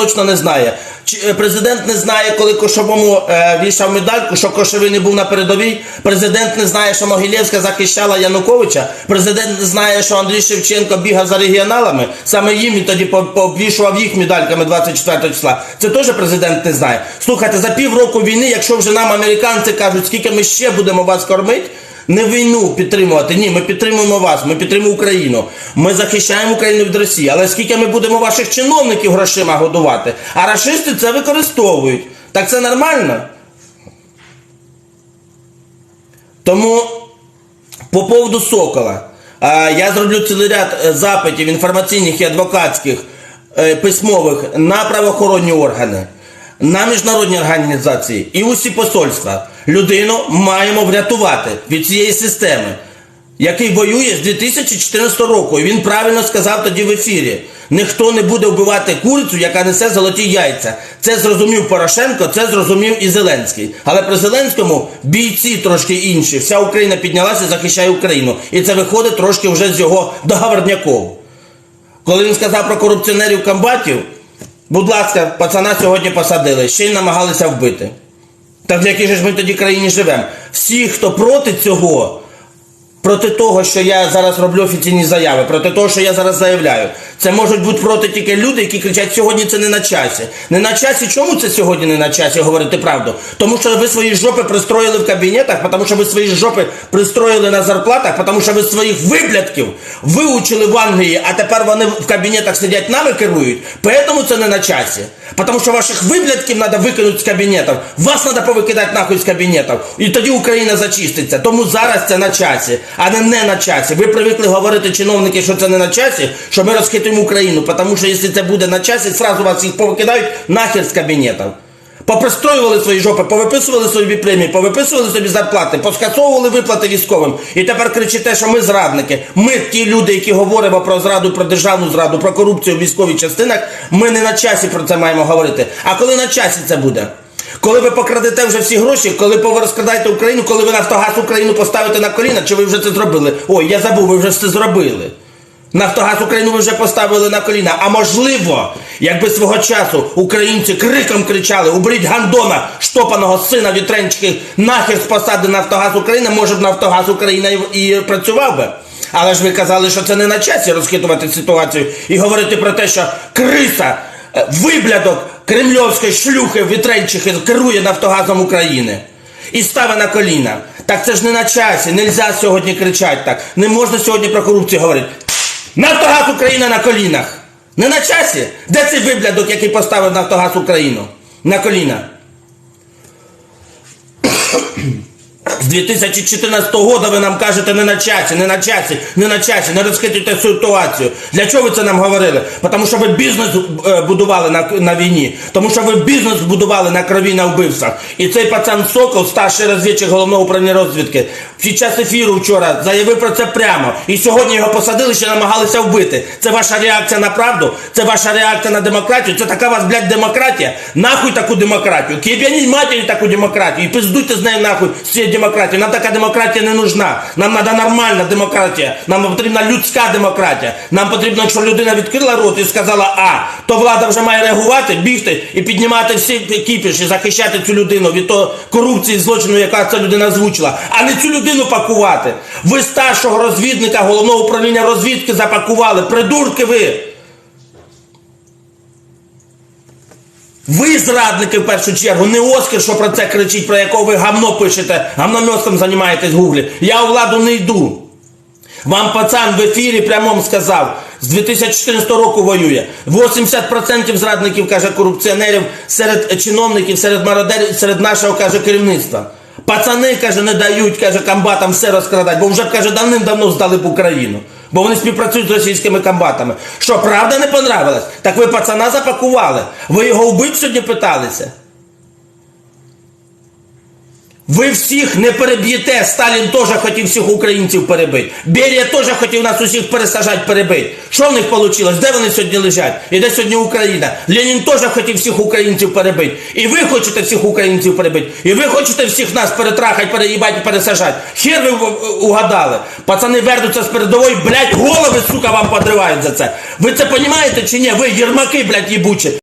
точно не знає. Чи, е, Президент не знає, коли Кошовому е, вішав медальку, що Кошовий не був на передовій. Президент не знає, що Могилєвська захищала Януковича. Президент не знає, що Андрій Шевченко бігав за регіоналами. Саме їм він тоді по- пообвішував їх медальками 24 числа. Це теж президент не знає. Слухайте, за півроку війни, якщо вже нам американці кажуть, скільки ми ще будемо вас кормити. Не війну підтримувати. Ні, ми підтримуємо вас, ми підтримуємо Україну. Ми захищаємо Україну від Росії. Але скільки ми будемо ваших чиновників грошима годувати? А рашисти це використовують. Так це нормально? Тому по поводу Сокола. Я зроблю цілий ряд е, запитів інформаційних і адвокатських е, письмових на правоохоронні органи, на міжнародні організації і усі посольства. Людину маємо врятувати від цієї системи, який воює з 2014 року. І він правильно сказав тоді в ефірі. Ніхто не буде вбивати курицю, яка несе золоті яйця. Це зрозумів Порошенко, це зрозумів і Зеленський. Але при Зеленському бійці трошки інші. Вся Україна піднялася захищає Україну. І це виходить трошки вже з його договорняков. Коли він сказав про корупціонерів комбатів, будь ласка, пацана сьогодні посадили, ще й намагалися вбити. Так в якій ж ми тоді країні живемо? Всі, хто проти цього, проти того, що я зараз роблю офіційні заяви, проти того, що я зараз заявляю, це можуть бути проти тільки люди, які кричать, сьогодні це не на часі. Не на часі, чому це сьогодні не на часі говорити правду? Тому що ви свої жопи пристроїли в кабінетах, тому що ви свої жопи пристроїли на зарплатах, тому що ви своїх виблядків виучили в Англії, а тепер вони в кабінетах сидять нами керують. Поэтому це не на часі. Тому що ваших виблядків треба викинути з кабінетів. Вас треба повикидати нахуй з кабінетів. І тоді Україна зачиститься. Тому зараз це на часі, а не не на часі. Ви привикли говорити чиновники, що це не на часі, що ми розхитуємо Україну. Тому що якщо це буде на часі, сразу вас їх повикидають нахер з кабінетів. Попристроювали свої жопи, повиписували собі премії, повиписували собі зарплати, поскасовували виплати військовим. І тепер кричите, що ми зрадники. Ми ті люди, які говоримо про зраду, про державну зраду, про корупцію в військових частинах. Ми не на часі про це маємо говорити. А коли на часі це буде? Коли ви покрадете вже всі гроші, коли розкрадаєте Україну, коли ви Нафтогаз Україну поставите на коліна, чи ви вже це зробили? Ой, я забув, ви вже це зробили. Нафтогаз Україну ви вже поставили на коліна. А можливо, якби свого часу українці криком кричали, уберіть гандона, штопаного сина вітренчиків, нахер з посади Нафтогаз Україна, може б Нафтогаз Україна і, працював би. Але ж ви казали, що це не на часі розхитувати ситуацію і говорити про те, що криса, е, виблядок кремльовської шлюхи вітренчихи керує Нафтогазом України і ставить на коліна. Так це ж не на часі, нельзя сьогодні кричати так. Не можна сьогодні про корупцію говорити. Нафтогаз Україна на колінах. Не на часі? Де цей виблядок, який поставив Нафтогаз Україну? На коліна. З 2014 року ви нам кажете не на часі, не на часі, не на часі, не розхитуйте ситуацію. Для чого ви це нам говорили? Тому що ви бізнес е, будували на, на війні, тому що ви бізнес будували на крові на вбивствах. І цей пацан Сокол, старший розвідчик головного управління розвідки, під час ефіру вчора заявив про це прямо. І сьогодні його посадили, ще намагалися вбити. Це ваша реакція на правду? Це ваша реакція на демократію? Це така вас, блядь, демократія? Нахуй таку демократію? Кип'яніть матері таку демократію і пиздуйте з нею нахуй з цієї демократії. Нам така демократія не нужна. Нам треба нормальна демократія. Нам потрібна людська демократія. Нам потрібно, якщо людина відкрила рот і сказала А, то влада вже має реагувати, бігти і піднімати всі кіпіш і захищати цю людину від того корупції, злочину, яка ця людина озвучила, а не цю людину пакувати. Ви старшого розвідника головного управління розвідки запакували. Придурки ви. Ви зрадники в першу чергу, не Оскар, що про це кричить, про якого ви гамно пишете, гамномьоском займаєтесь в гуглі. Я у владу не йду. Вам пацан в ефірі прямом сказав, з 2014 року воює. 80% зрадників, каже, корупціонерів серед чиновників, серед мародерів, серед нашого, каже, керівництва. Пацани, каже, не дають, каже, комбатам все розкрадати, бо вже, каже, давним-давно здали б Україну. Бо вони співпрацюють з російськими комбатами. Що, правда не понравилось? Так ви пацана запакували. Ви його вбить сьогодні питалися. Ви всіх не переб'єте. Сталін теж хотів всіх українців перебити. Берія теж хотів нас усіх пересажати, перебити. Що в них вийшло? Де вони сьогодні лежать? І де сьогодні Україна? Ленін теж хотів всіх українців перебити. І ви хочете всіх українців перебити. І ви хочете всіх нас перетрахати, переїбати, пересажати. Хер ви угадали. Пацани вернуться з передової, блядь, голови, сука, вам подривають за це. Ви це розумієте чи ні? Ви єрмаки, блядь, їбучі.